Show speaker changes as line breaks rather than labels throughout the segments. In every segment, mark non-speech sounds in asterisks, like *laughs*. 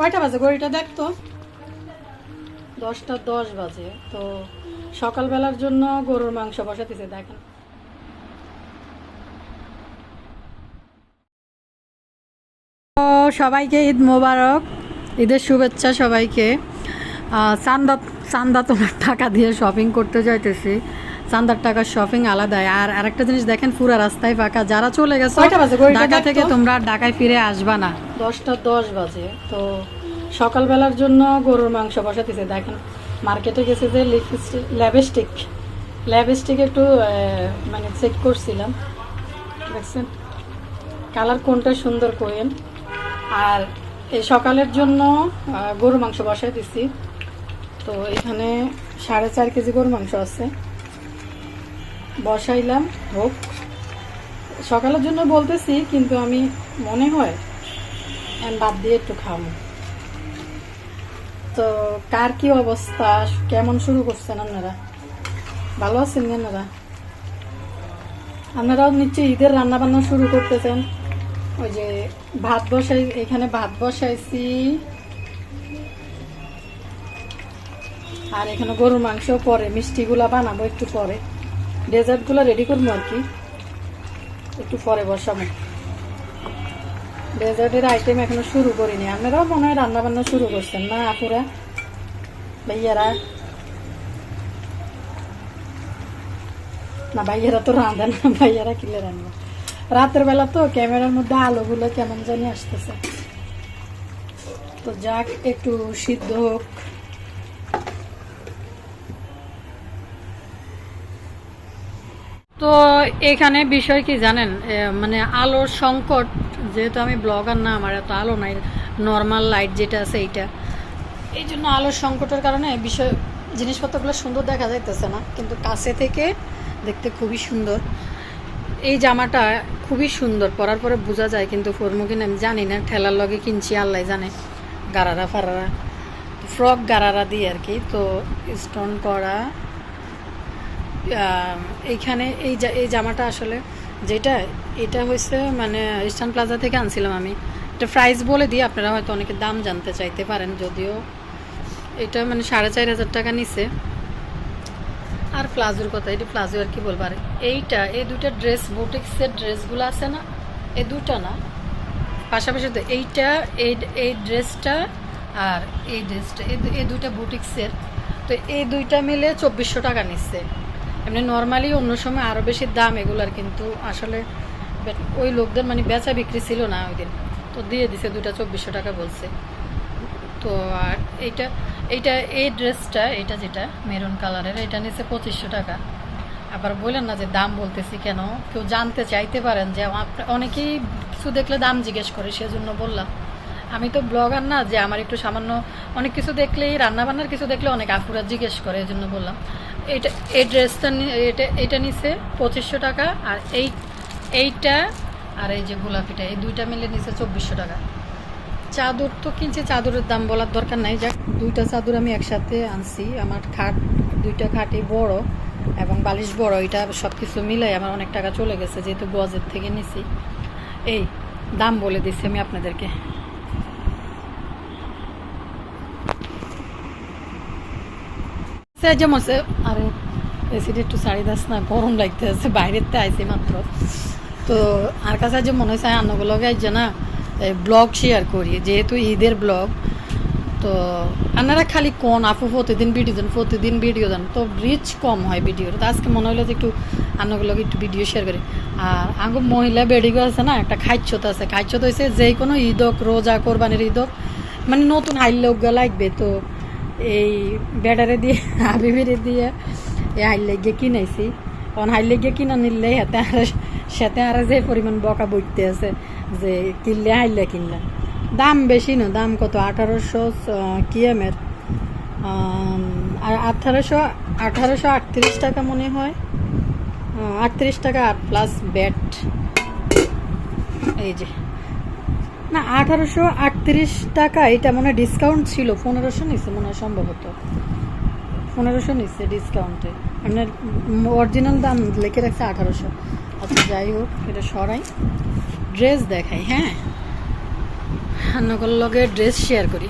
কয়টা বাজে? ঘড়িটা দেখ তো। দশটা দশ বাজে তো সকালবেলার জন্য গরুর মাংস বসাতেছে দেখেন সবাইকে ঈদ মোবারক ঈদের শুভেচ্ছা সবাইকে। চান্দা চান্দা তোমার টাকা দিয়ে শপিং করতে যাইতেছি। চান্দার টাকার শপিং আলাদাই। আর আরেকটা জিনিস দেখেন পুরো রাস্তায় ফাঁকা। যারা চলে গেছে
ঢাকা থেকে তোমরা ঢাকায় ফিরে আসবা না।
দশটা দশ বাজে। তো সকালবেলার জন্য গরুর মাংস বসাতেছে দেখেন মার্কেটে গেছে যে লিপস্টিক ল্যাবস্টিক ল্যাবস্টিক একটু মানে চেক করছিলাম। দেখছেন? কালার কোনটা সুন্দর কোয়েন আর এই সকালের জন্য গরু মাংস বসাই দিছি তো এখানে সাড়ে চার কেজি গরু মাংস আছে। বসাইলাম, হোক। সকালের জন্য বলতেছি, কিন্তু আমি মনে হয় আমি বাদ দিয়ে একটু খাব। তো কার কি অবস্থা? কেমন শুরু করছেন আপনারা? ভালো আছেন আপনারা? আপনারাও নিশ্চয়ই ঈদের রান্না বান্না শুরু করতেছেন। ওই যে ভাত বসাই, এখানে ভাত বসাইছি। আর এখানে গরুর মাংস পরে, মিষ্টিগুলা বানাবো একটু পরে। ডেজার্টগুলো রেডি করব আর কি। একটু পরে বসাবো। ডেজার্টের আইটেম এখনও শুরু করিনি। আপনারাও মনে হয় রান্না বান্না শুরু করছেন না, আপুরা? ভাইয়ারা? না, ভাইয়ারা তো রাঁধে না, ভাইয়ারা কিলে রান্না রাতের বেলা তো ক্যামেরার মধ্যে আলোগুলো কেমন জানি আসতেছে। তো যাক, একটু সিদ্ধ হোক।
তো এখানে বিষয় কি জানেন? মানে আলোর সংকট, যেহেতু আমি ব্লগার না, আমার এত আলো নাই নর্মাল লাইট যেটা আছে এইটা। এই জন্য আলোর সংকটের কারণে বিষয়, জিনিসপত্রগুলো সুন্দর দেখা যাইতেছে না, কিন্তু কাছে থেকে দেখতে খুবই সুন্দর। এই জামাটা খুবই সুন্দর, পরার পরে বোঝা যায় কিন্তু ফরমু কিনে আমি জানি না, ঠেলার লগে কিনছি, আল্লাহ জানে। গারারা ফারারা, ফ্রক গারারা দিয়ে আর কি, তো স্টোন করা এইখানে এই এই জামাটা আসলে যেটা, এটা হয়েছে মানে ইস্টার্ন প্লাজা থেকে আনছিলাম আমি। এটা প্রাইস বলে দিই, আপনারা হয়তো অনেকে দাম জানতে চাইতে পারেন, যদিও এটা মানে সাড়ে চার হাজার টাকা নিছে। আর প্লাজোর কথা, এটা প্লাজো আর কি বলবার এইটা, এই দুইটা ড্রেস বুটিক্সের ড্রেসগুলো আছে না, এই দুটা না। পাশাপাশি তো এইটা, এই এই ড্রেসটা আর এই ড্রেসটা এই দুইটা বুটিক্সের। তো এই দুইটা মিলে চব্বিশশো টাকা নিচ্ছে এমনি নর্মালি অন্য সময় আরও বেশি দাম এগুলার কিন্তু আসলে ওই লোকদের মানে বেচা বিক্রি ছিল না ওই দিন। তো দিয়ে দিছে দুইটা চব্বিশশো টাকা বলছে। তো আর এইটা এইটা, এই ড্রেসটা এটা যেটা, মেরুন কালারের, এটা নিচ্ছে পঁচিশশো টাকা। আবার বললেন না যে দাম বলতেছি কেন? কেউ জানতে চাইতে পারেন যে অনেকেই কিছু দেখলে দাম জিজ্ঞেস করে, সেজন্য বললাম। আমি তো ব্লগার না, যে আমার একটু সামান্য অনেক কিছু দেখলেই রান্না বান্নার কিছু দেখলে অনেক আফুরা জিজ্ঞেস করে এই জন্য বললাম। এটা, এই ড্রেসটা এটা এটা নিছে পঁচিশশো টাকা, আর এই, এইটা আর এই যে গোলাপিটা, এই দুইটা মিলে নিছে চব্বিশশো টাকা। চাদর তো কিনছি, চাদরের দাম বলার দরকার নাই, যাক, দুইটা চাদর আমি একসাথে আনছি, আমার খাট, দুইটা খাটই বড় এবং বালিশ বড়, এটা সব কিছু মিলাই আমার অনেক টাকা চলে গেছে, যেহেতু গজের থেকে নিছি। এই, দাম বলে দিচ্ছি আমি আপনাদেরকে। সে যেমন সে আরে এসিটা একটু শাড়ি দাস না, গরম লাগতে আছে বাইরের তে আইসি মাত্র। তো আর কাছে যে মনে হচ্ছে আন্নগুলো গাইছে না ব্লগ শেয়ার করি, যেহেতু ঈদের ব্লগ। তো আপনারা খালি কোন, আপু প্রতিদিন ভিডিও দেন, প্রতিদিন ভিডিও দেন, তো রিচ কম হয় ভিডিওর তো আজকে মনে হলো যে একটু আন্নগুলোকে একটু ভিডিও শেয়ার করি। আর আঙ্গ মহিলা বেডিগো আছে না, একটা খাইচ্ছত আছে। খাইচ্ছত হয়েছে যে কোনো ঈদ হোক রোজা, কোরবানির ঈদ হোক মানে নতুন হাইল্যজ্ঞ লাগবে, তো এই ব্যাটারে দিয়ে, হাবিবিরে দিয়ে এই হাইল্যজ্ঞ কিনাইছি। কারণ হাইল্যজ্ঞ কিনা নিলে হাতে আর সাথে আর যে পরিমাণ বকা বইতে আছে যে কিনলে হাইলে কিনলে। দাম বেশি না, দাম কত? আঠারোশো কিএমের। আর আঠারোশো আঠারোশো আটত্রিশ টাকা মনে হয়। আটত্রিশ টাকা প্লাস ব্যাট এই যে। না, আঠারোশো আটত্রিশ টাকা, এটা মনে ডিসকাউন্ট ছিল। পনেরোশো নিচ্ছে মনে হয় সম্ভবত পনেরোশো নিচ্ছে ডিসকাউন্টে আপনার অরিজিনাল দাম লিখে রাখছে আঠারোশো। আচ্ছা যাই হোক, এটা সরাই। ড্রেস দেখাই হ্যাঁ? হান্নগর লগে ড্রেস শেয়ার করি।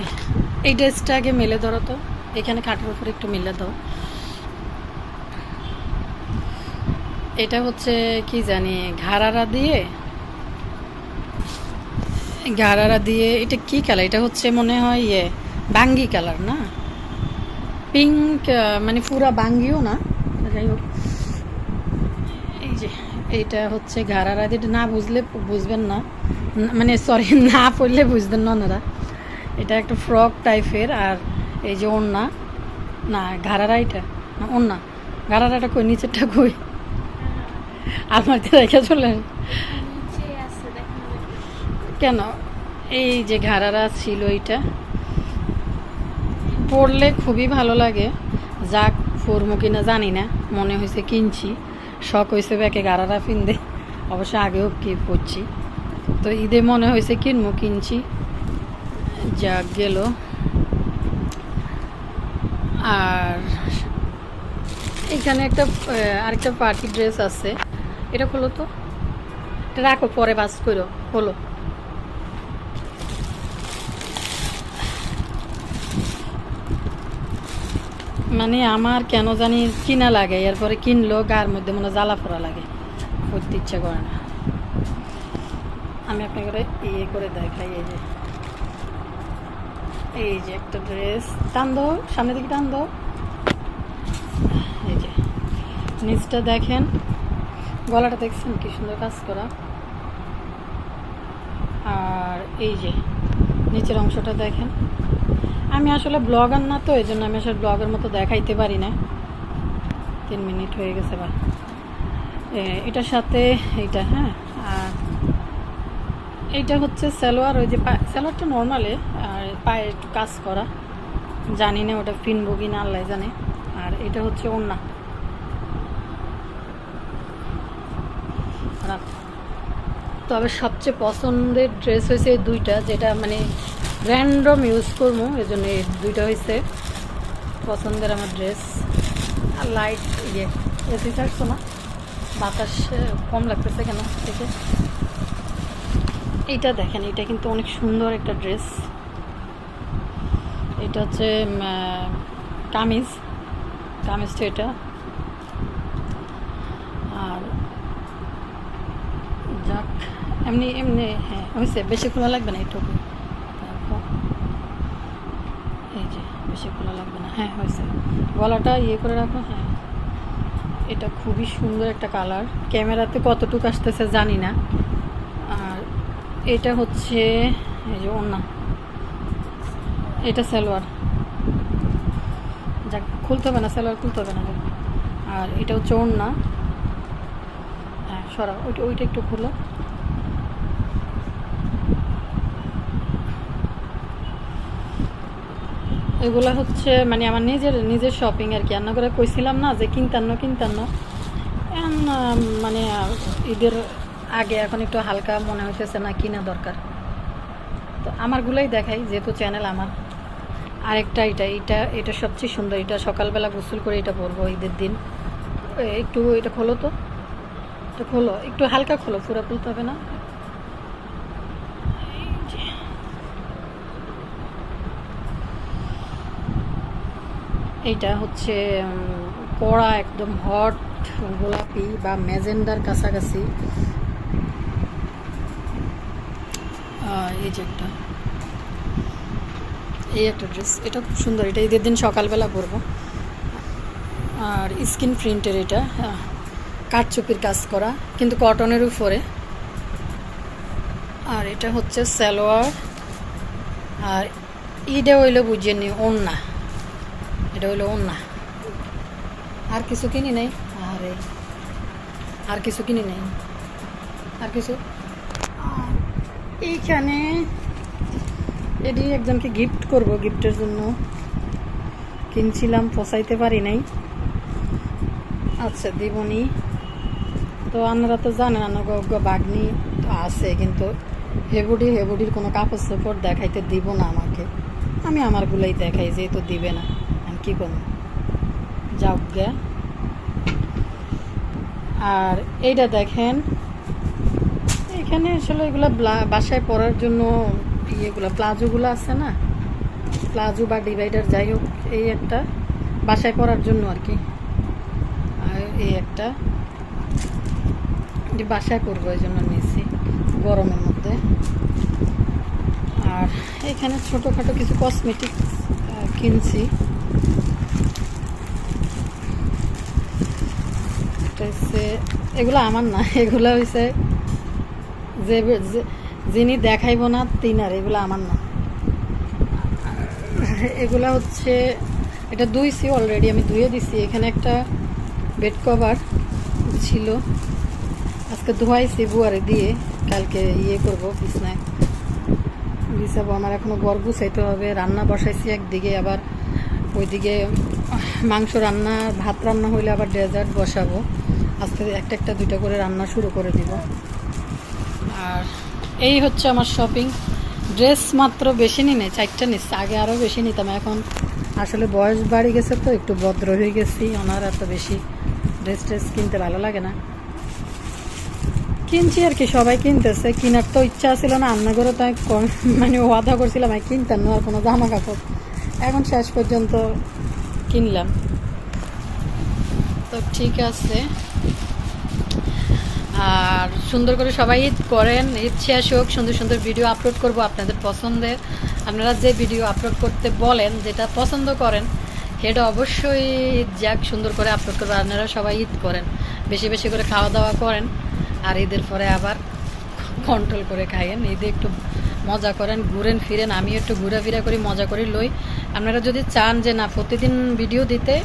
এই ড্রেসটা আগে মেলে ধরো তো। এখানে খাটের উপরে একটু মেলে দাও। এটা হচ্ছে, কি জানি, ঘাড়ারা দিয়ে ঘাড়ারা দিয়ে এটা কি কালার এটা হচ্ছে মনে হয় ইয়ে বাঙ্গি কালার না? পিঙ্ক মানে পুরা বাঙ্গিও না যাই হোক। এই যে এইটা হচ্ছে ঘাড়ারা দিয়ে না বুঝলে বুঝবেন না। মানে সরি *laughs* না পড়লে বুঝবেন না ওনারা। এটা একটা ফ্রক টাইপের আর এই যে ওড়না। না ঘাড়ারা এটা না ওড়না। ঘাড়ারাটা কই নিচেরটা কই? আমার তো রেখে চলে। কেন? এই যে ঘাড়ারা ছিল এইটা। পড়লে খুবই ভালো লাগে। যাক পরমু কিনা জানি না। মনে হয়েছে কিনছি। শখ হয়েছে ব্যাকে গাড়ারা ফিনদে অবশ্য আগেও কি পরছি তো ঈদে মনে হয়েছে কিনবো কিনছি। যাক, গেল। আর এখানে একটা আরেকটা পার্টি ড্রেস আছে। এটা খোলো তো। এটা রাখো, পরে বাস করো। হলো মানে আমার কেন জানি কিনা লাগে, এরপরে কিনলো, গার মধ্যে মনে জ্বালা ফোড়া লাগে পড়তে ইচ্ছে করে না। আমি আপনাকে ইয়ে করে দেখাই, এই যে। এই যে একটা ড্রেস টান দো সামনের দিকে টান দো এই যে, নিচটা দেখেন, গলাটা দেখছেন কি সুন্দর কাজ করা। আর এই যে, নিচের অংশটা দেখেন। আমি আসলে ব্লগার না তো এই জন্য আমি আসলে ব্লগের মতো দেখাইতে পারি না। তিন মিনিট হয়ে গেছে বা এটার সাথে এইটা হ্যাঁ আর এইটা হচ্ছে সালোয়ার, ওই যে সালোয়ারটা নর্মালে আর পায়ে একটু কাজ করা। জানি না ওটা পিনবো কি না আল্লাহ জানে। আর এটা হচ্ছে ওড়না। তবে সবচেয়ে পছন্দের ড্রেস হয়েছে দুইটা, যেটা মানে র্যান্ডম ইউজ করব এই জন্য দুইটা হয়েছে পছন্দের আমার ড্রেস আর লাইট ইয়ে এসি ছাড়ছো না? বাতাস কম লাগতেছে কেন থেকে এইটা দেখেন এটা কিন্তু অনেক সুন্দর একটা ড্রেস এটা হচ্ছে কামিজ। কামিজটা এটা। আর যাক, এমনি এমনি হ্যাঁ হয়েছে বেশি খোলা লাগবে না এইটুকু তারপর এই যে বেশি খোলা লাগবে না। হ্যাঁ হয়েছে। গলাটা ইয়ে করে রাখো হ্যাঁ। এটা খুবই সুন্দর একটা কালার। ক্যামেরাতে কতটুকু আসতেছে জানি না। আর এটা হচ্ছে, এই যে ওড়না। এটা সালোয়ার। যাক, খুলতে হবে না, সালোয়ার খুলতে হবে না। আর এটা হচ্ছে ওড়না। হ্যাঁ সরা ওইটা ওইটা একটু খুলো। এগুলো হচ্ছে মানে আমার নিজের নিজের শপিং আর কি। রান্না করে কইছিলাম না যে কিনতান্ন কিনতান্ন। মানে ঈদের আগে এখন একটু হালকা মনে হইতেছে না কিনা দরকার। তো আমারগুলোই দেখাই, যেহেতু চ্যানেল আমার। আরেকটা এটা এটা এটা সবচেয়ে সুন্দর। এটা সকালবেলা গোসল করে এটা পরবো ঈদের দিন। একটু এটা খোলো তো। এটা খোলো, একটু হালকা খোলো, পুরো খুলতে হবে না। এইটা হচ্ছে কড়া একদম হট গোলাপি বা ম্যাজেন্ডার কাছাকাছি। এই যে একটা। এই একটা ড্রেস এটা খুব সুন্দর এটা ঈদের দিন সকালবেলা পরবো। আর স্কিন প্রিন্টের এটা হ্যাঁ, কাঠচুপির কাজ করা কিন্তু কটনের উপরে। আর এটা হচ্ছে সালোয়ার আর ঈদে হইল বুঝিয়ে নি ওন্না এটা হইল ওন্না আর কিছু কিনি নাই? আরে, আর কিছু কিনি নাই? আর কিছু? এইখানে এটি একজনকে গিফট করব গিফটের জন্য। কিনছিলাম পচাইতে পারি নাই। আচ্ছা দিবনি। তো আপনারা তো জানেন বাগনি তো আছে, কিন্তু হেবুডি, হেবুডির কোনো কাপড় চোপড় দেখাইতে দিব না আমাকে। আমি আমারগুলোই দেখাই, যেহেতু দিবে না। কী করব? যাও গে। আর এইটা দেখেন, এখানে আসলে এগুলো বাসায় পরার জন্য ইয়েগুলো, প্লাজোগুলো আছে না? প্লাজো বা ডিভাইডার যাই হোক, এই একটা বাসায় পরার জন্য আর কি। আর এই একটা বাসায় পরবো এই জন্য নিয়েছি গরমের মধ্যে। আর এখানে ছোটোখাটো কিছু কসমেটিক কিনছি। হচ্ছে এগুলো আমার না, এগুলো হচ্ছে যে যিনি দেখাইব না, তিনার, এগুলো আমার না। এগুলো হচ্ছে, এটা ধুইছি অলরেডি আমি ধুয়ে দিছি। এখানে একটা বেড কভার ছিল। আজকে ধোয়াইছি বুয়ারে দিয়ে, কালকে ইয়ে করব বিছনায়। বিছাবো, আমার এখনও গড় গুছাইতে হবে, রান্না বসাইছি একদিকে, আবার ওইদিকে মাংস রান্না, ভাত রান্না হইলে আবার ডেজার্ট বসাবো। আজকে একটা একটা দুইটা করে রান্না শুরু করে দিব। আর এই হচ্ছে আমার শপিং ড্রেস মাত্র বেশি নি নেই চারটা নিচ্ছে, আগে আরও বেশি নিতাম, এখন আসলে বয়স বাড়ি গেছে তো, একটু ভদ্র হয়ে গেছি ওনার এত বেশি ড্রেস ট্রেস কিনতে ভালো লাগে না। কিনছি আর কি, সবাই কিনতেছে, কেনার তো ইচ্ছা ছিল না রান্না করে তো আমি কম- মানে ওয়াদা করছিলাম আমি কিনতাম না, আর কোনো জামা কাপড় এখন শেষ পর্যন্ত কিনলাম। তো ঠিক আছে। আর সুন্দর করে সবাই ঈদ করেন ঈদ শেষ সুন্দর সুন্দর ভিডিও আপলোড করব আপনাদের পছন্দের। আপনারা যে ভিডিও আপলোড করতে বলেন, যেটা পছন্দ করেন, সেটা অবশ্যই ঈদ যাক, সুন্দর করে আপলোড করব। আপনারা সবাই ঈদ করেন, বেশি বেশি করে খাওয়া দাওয়া করেন, আর ঈদের পরে আবার কন্ট্রোল করে খাইয়েন। ঈদে একটু মজা করেন, ঘুরেন, ফিরেন আমি একটু ঘোরাফেরা করি, মজা করি, লই। আপনারা যদি চান যে না, প্রতিদিন ভিডিও দিতে,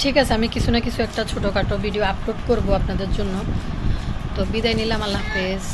ঠিক আছে, আমি কিছু না কিছু একটা ছোটোখাটো ভিডিও আপলোড করব আপনাদের জন্য। তো বিদায় নিলাম আল্লাহ হাফেজ